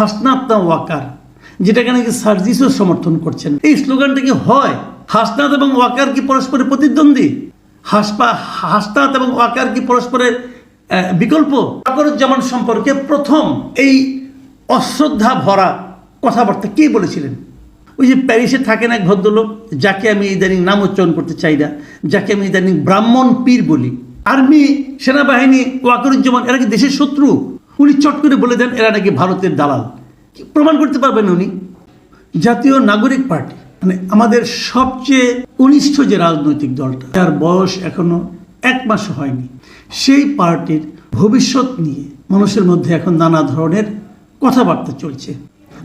হাসনাত না ওয়াকার, যেটাকে নাকি সার্জিসও সমর্থন করছেন। এই স্লোগানটা কি হয়? হাসনাত এবং ওয়াকার কি পরস্পরের প্রতিদ্বন্দ্বী? হাসপা, হাসনাত এবং ওয়াকার কি পরস্পরের বিকল্প? আকরুজ্জামান সম্পর্কে প্রথম এই অশ্রদ্ধা ভরা কথাবার্তা কে বলেছিলেন? ওই যে প্যারিসে থাকেন এক ভদ্রলোক, যাকে আমি ইদানিং নাম উচ্চারণ করতে চাই না, যাকে আমি ইদানিং ব্রাহ্মণ পীর বলি। আর্মি সেনাবাহিনী, ওয়াকরুজ্জামান, এরা কি দেশের শত্রু? উনি চট করে বলে দেন, এরা নাকি ভারতের দালাল। প্রমাণ করতে পারবেন উনি। জাতীয় নাগরিক পার্টি মানে আমাদের সবচেয়ে কনিষ্ঠ যে রাজনৈতিক দলটা, যার বয়স এখনও এক মাস হয়নি, সেই পার্টির ভবিষ্যৎ নিয়ে মানুষের মধ্যে এখন নানা ধরনের কথাবার্তা চলছে।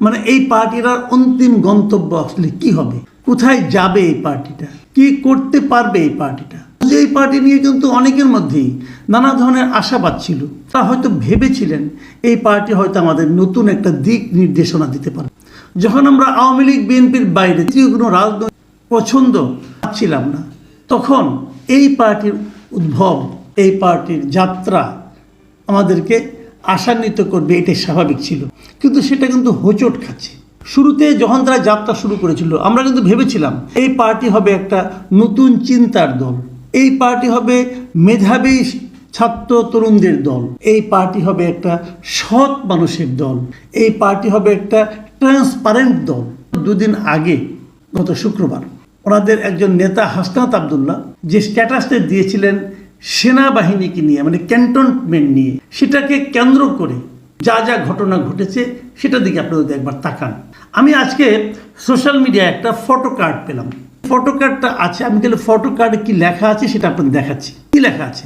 মানে এই পার্টির আর অন্তিম গন্তব্য আসলে কি হবে? কোথায় যাবে এই পার্টিটা? কি করতে পারবে এই পার্টিটা? এই পার্টি নিয়ে কিন্তু অনেকের মধ্যেই নানা ধরনের আশাবাদ ছিল। তারা হয়তো ভেবেছিলেন এই পার্টি হয়তো আমাদের নতুন একটা দিক নির্দেশনা দিতে পারে। যখন আমরা আওয়ামী লীগ, বিএনপির বাইরে তৃতীয় কোনো রাজনৈতিক পছন্দ পাচ্ছিলাম না, তখন এই পার্টির উদ্ভব, এই পার্টির যাত্রা আমাদেরকে আশান্বিত করবে, এটাই স্বাভাবিক ছিল। কিন্তু সেটা কিন্তু হোঁচট খাচ্ছে। শুরুতে যখন তারা যাত্রা শুরু করেছিল, আমরা কিন্তু ভেবেছিলাম এই পার্টি হবে একটা নতুন চিন্তার দল। এই পার্টি হবে মেধাবী ছাত্র তরুণদের দল। এই পার্টি হবে একটা সৎ মানুষের দল। এই পার্টি হবে একটা ট্রান্সপারেন্ট দল। দুদিন আগে, গত শুক্রবার, ওনাদের একজন নেতা হাসনাত আবদুল্লাহ যে স্ট্যাটাসটা দিয়েছিলেন সেনাবাহিনীকে নিয়ে মানে ক্যান্টনমেন্ট নিয়ে, সেটাকে কেন্দ্র করে যা যা ঘটনা ঘটেছে সেটা দিকে আপনারা একবার তাকান। আমি আজকে সোশ্যাল মিডিয়ায় একটা ফটো কার্ড পেলাম। ফটো কার্ডটা আছে, আমি গেলে ফটো কার্ডে কি লেখা আছে সেটা আপনাদের দেখাচ্ছি। কি লেখা আছে?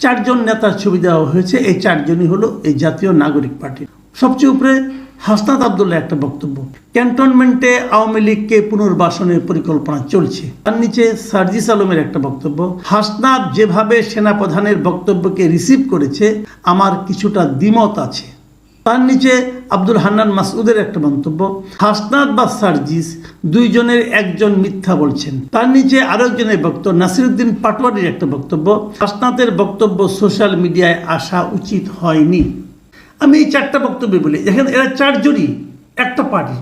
চারজন নেতার ছবি দেওয়া হয়েছে, এই চারজনই হলো এই জাতীয় নাগরিক পার্টি। সবচেয়ে উপরে হাসনাত আবদুল্লাহ একটা বক্তব্য। ক্যান্টনমেন্টে আওয়ামী লীগকে পুনর্বাসনের পরিকল্পনা চলছে। তার নিচে সার্জিস আলমের একটা বক্তব্য, হাসনাত যেভাবে সেনাপ্রধানের বক্তব্যকে রিসিভ করেছে, আমার কিছুটা দ্বিমত আছে। তার নিচে আব্দুল হান্নান মাসুদের একটা মন্তব্য, হাসনাত বা সার্জিস দুইজনের একজন মিথ্যা বলছেন। তার নিচে আরও একজনের বক্তব্য, নাসিরুদ্দিন পাটোয়ারির একটা বক্তব্য, হাসনাতের বক্তব্য সোশ্যাল মিডিয়ায় আসা উচিত হয়নি। আমি এই চারটা বক্তব্য বলি। দেখেন এরা চারজনই, একটা পার্টি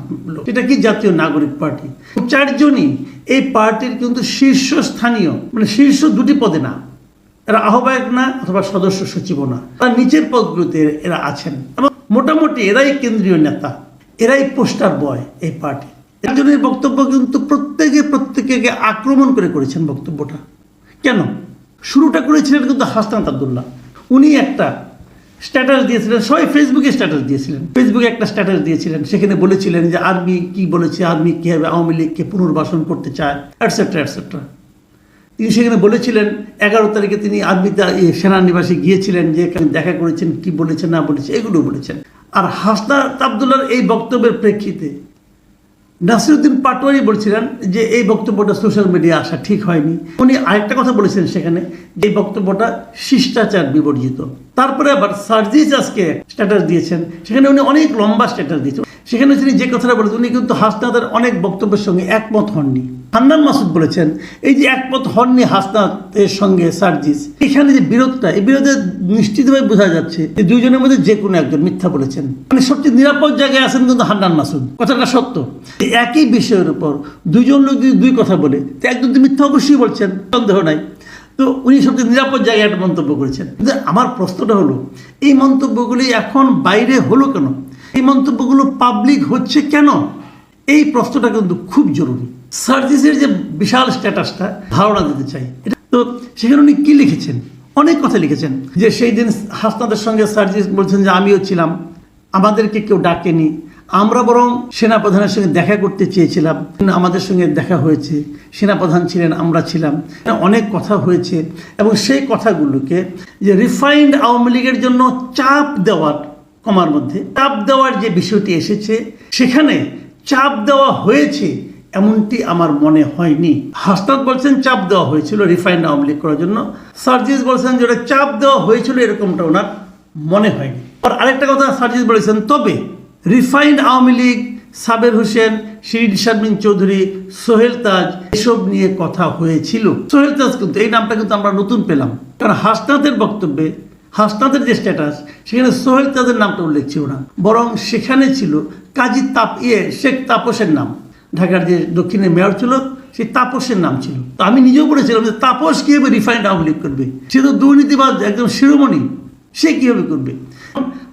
এটা কি জাতীয় নাগরিক পার্টি? চারজনই এই পার্টির কিন্তু শীর্ষস্থানীয় মানে শীর্ষ দুটি পদে না। এরা আহ্বায়ক না, অথবা সদস্য সচিবও না। তার নিচের পদগুলোতে এরা আছেন। এবং মোটামুটি এরাই কেন্দ্রীয় নেতা, এরাই পোস্টার বয় এই পার্টি। একজনের বক্তব্য কিন্তু প্রত্যেকে প্রত্যেকে আক্রমণ করে করেছেন বক্তব্যটা। কেন? শুরুটা করেছিলেন কিন্তু হাসনাত আবদুল্লাহ। উনি একটা স্ট্যাটাস দিয়েছিলেন, সবাই ফেসবুকে স্ট্যাটাস দিয়েছিলেন। ফেসবুকে একটা স্ট্যাটাস দিয়েছিলেন, সেখানে বলেছিলেন যে আর্মি কি বলেছে, আর্মি কীভাবে আওয়ামী লীগকে পুনর্বাসন করতে চায় অ্যাটসেট্রা অ্যাটসেট্রা তিনি সেখানে বলেছিলেন এগারো তারিখে তিনি ইয়ে, সেনানিবাসে গিয়েছিলেন যে এখানে দেখা করেছেন কি বলেছেন না বলেছে এগুলো বলেছেন। আর হাসনাত আবদুল্লার এই বক্তব্যের প্রেক্ষিতে নাসিরুদ্দিন পাটোয়ারি বলছিলেন যে এই বক্তব্যটা সোশ্যাল মিডিয়া আসা ঠিক হয়নি। উনি আরেকটা কথা বলেছেন সেখানে যে এই বক্তব্যটা শিষ্টাচার বিবর্জিত। তারপরে আবার সার্জিস আজকে স্ট্যাটাস দিয়েছেন সেখানে উনি অনেক লম্বা স্ট্যাটাস দিয়েছেন। সেখানে তিনি যে কথাটা বলেছেন উনি কিন্তু হাসনাতের অনেক বক্তব্যের সঙ্গে একমত হননি। হান্নান মাসুদ বলেছেন, এই যে একমত হননি হাসনাতের সঙ্গে সার্জিস, এখানে যে বিরোধটা, এই বিরোধে নিশ্চিতভাবে বোঝা যাচ্ছে যে দুইজনের মধ্যে যে কোনো একজন মিথ্যা বলেছেন। মানে সবচেয়ে নিরাপদ জায়গায় আছেন কিন্তু হান্নান মাসুদ। কথাটা সত্য। একই বিষয়ের উপর দুজন লোক যদি দুই কথা বলে, তো একজন তো মিথ্যা অবশ্যই বলছেন, সন্দেহ নাই। তো উনি সবচেয়ে নিরাপদ জায়গায় একটা মন্তব্য করেছেন। কিন্তু আমার প্রশ্নটা হলো, এই মন্তব্যগুলি এখন বাইরে হলো কেন? এই মন্তব্যগুলো পাবলিক হচ্ছে কেন? এই প্রশ্নটা কিন্তু খুব জরুরি। সার্জিসের যে বিশাল স্ট্যাটাসটা, ধারণা দিতে চাই। এটা তো সেখানে উনি কি লিখেছেন? অনেক কথা লিখেছেন যে সেই দিন হাসনাদের সঙ্গে সার্জিস বলছেন যে, আমিও ছিলাম। আমাদেরকে কেউ ডাকেনি। আমরা বরং সেনাপ্রধানের সঙ্গে দেখা করতে চেয়েছিলাম। আমাদের সঙ্গে দেখা হয়েছে। সেনাপ্রধান ছিলেন, আমরা ছিলাম। অনেক কথা হয়েছে এবং সেই কথাগুলোকে যে রিফাইন্ড আওয়ামী লীগের জন্য চাপ দেওয়ার কমার মধ্যে, চাপ দেওয়ার যে বিষয়টি এসেছে, সেখানে চাপ দেওয়া হয়েছে, এমনটি আমার মনে হয়নি। হাসনাত বলছেন, চাপ দেওয়া হয়েছিল রিফাইন্ড আওয়ামী লীগ করার জন্য। সার্জিস বলছেন যে, ওটা চাপ দেওয়া হয়েছিল এরকমটা ওনার মনে হয়নি। আর আরেকটা কথা সার্জিস বলেছেন, তবে রিফাইন্ড আওয়ামী লীগ সাবের হোসেন, শিরিন শারমিন চৌধুরী, সোহেল তাজ, এসব নিয়ে কথা হয়েছিল। সোহেল তাজ কিন্তু, এই নামটা কিন্তু আমরা নতুন পেলাম। কারণ হাসনাতের বক্তব্যে হাসনাদের যে স্ট্যাটাস সেখানে সোহেল তাজের নামটা উল্লেখ ছিল না। বরং সেখানে ছিল কাজী তাপ ইয়ে শেখ তাপসের নাম। ঢাকার যে দক্ষিণে মেয়র ছিল সেই তাপসের নাম ছিল। তো আমি নিজেও বলেছিলাম যে তাপস কীভাবে রিফাইন্ড আওয়ামী লীগ করবে? সে তো দুর্নীতিবাদ একদম শিরোমণি। সে কীভাবে করবে?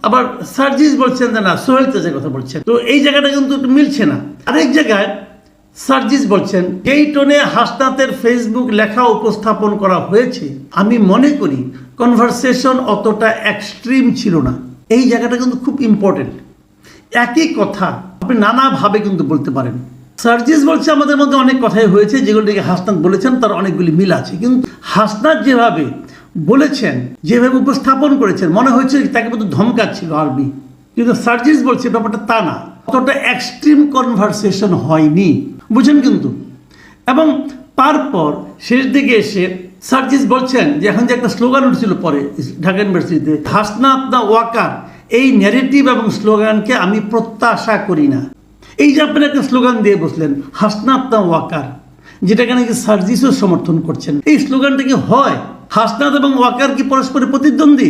আবার সার্জিস বলছেন যে না, সোহেল তাজের কথা বলছেন। তো এই জায়গাটা কিন্তু মিলছে না। আরেক জায়গায় সার্জিস বলছেন, এই টোনে হাসনাতের ফেসবুক লেখা উপস্থাপন করা হয়েছে। আমি মনে করি কনভারসেশন অতটা এক্সট্রিম ছিল না। এই জায়গাটা কিন্তু খুব ইম্পর্টেন্ট একই কথা। আপনি নানাভাবে কিন্তু বলতে পারেন। সার্জিস বলছে, আমাদের মধ্যে অনেক কথাই হয়েছে যেগুলো থেকে হাসনাত বলেছেন, তার অনেকগুলি মিল আছে। কিন্তু হাসনাত যেভাবে বলেছেন, যেভাবে উপস্থাপন করেছেন, মনে হয়েছে তাকে মতো ধমকাচ্ছিল আরবি। কিন্তু সার্জিস বলছে, ব্যাপারটা তা না। অতটা এক্সট্রিম কনভারসেশন হয়নি। বুঝেন কিন্তু। এবং তারপর শেষ দিকে এসে সার্জিস বলছেন যে, এখন যে একটা স্লোগান উঠছিল পরে, ঢাকা ইউনিভার্সিটিতে, হাসনাত না ওয়াকার। এই ন্যারেটিভ এবং স্লোগানকে আমি প্রত্যাশা করি না। এই যে আপনি একটা স্লোগান দিয়ে বসলেন হাসনাত না ওয়াকার, যেটাকে নাকি সার্জিসও সমর্থন করছেন। এই স্লোগানটা কি হয়? হাসনাত এবং ওয়াকার কি পরস্পরের প্রতিদ্বন্দ্বী?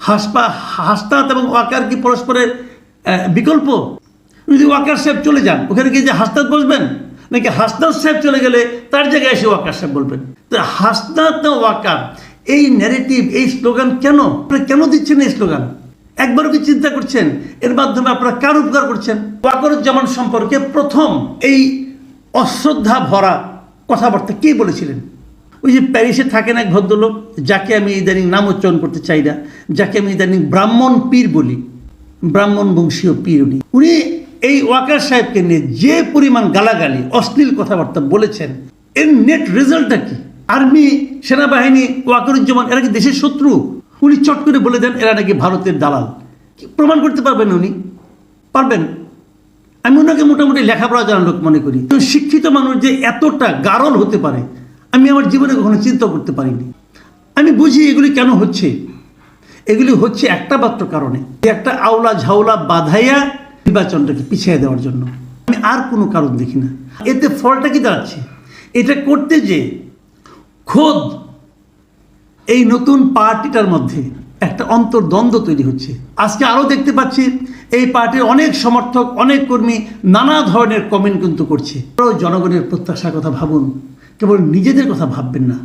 হাসপা, হাসনাত এবং ওয়াকার কি পরস্পরের বিকল্প? যদি ওয়াকার সাহেব চলে যান, ওখানে গিয়ে যে হাসনাত বসবেন? নাকি হাসনাত সাহেব চলে গেলে তার জায়গায় এসে ওয়াকার সাহেব বলবেন? তো হাসনাত ওয়াকার, এই ন্যারেটিভ এই স্লোগান কেন? কেন দিচ্ছেন এই স্লোগান একবারও কি চিন্তা করছেন? এর মাধ্যমে আপনারা কার উপকার করছেন? ওয়াকরুজ্জামান সম্পর্কে প্রথম এই অশ্রদ্ধা ভরা কথাবার্তা কে বলেছিলেন? ওই যে প্যারিসে থাকেন এক ভদ্রলোক, যাকে আমি ইদানিং নাম উচ্চারণ করতে চাই না, যাকে আমি ইদানিং ব্রাহ্মণ পীর বলি, ব্রাহ্মণ বংশীয় পীর উনি। উনি এই ওয়াকার সাহেবকে নিয়ে যে পরিমাণ গালাগালি, অশ্লীল কথাবার্তা বলেছেন, এর নেট রেজাল্টটা কি? আর্মি, সেনাবাহিনী, ওয়াকারুজ্জামান, এরা কি দেশের শত্রু? উনি চট করে বলে দেন, এরা নাকি ভারতের দালাল। কি প্রমাণ করতে পারবেন উনি? পারবেন? আমি ওনাকে মোটামুটি লেখাপড়া জানার লোক মনে করি। শিক্ষিত মানুষ যে এতটা গারল হতে পারে, আমি আমার জীবনে কখনো চিন্তা করতে পারিনি। আমি বুঝি এগুলি কেন হচ্ছে? এগুলি হচ্ছে একটা মাত্র কারণে। একটা আওলা ঝাওলা বাধাইয়া নির্বাচনটাকে পিছিয়ে দেওয়ার জন্য। আমি আর কোনো কারণ দেখি না। এতে ফলটা কি দাঁড়াচ্ছে? এটা করতে যে খোদ এই নতুন পার্টিটার মধ্যে একটা অন্তর্দ্বন্দ্ব তৈরি হচ্ছে। আজকে আরও দেখতে পাচ্ছি, এই পার্টির অনেক সমর্থক, অনেক কর্মী নানা ধরনের কমেন্ট কিন্তু করছে। জনগণের প্রত্যাশার কথা ভাবুন, কেবল নিজেদের কথা ভাববেন না।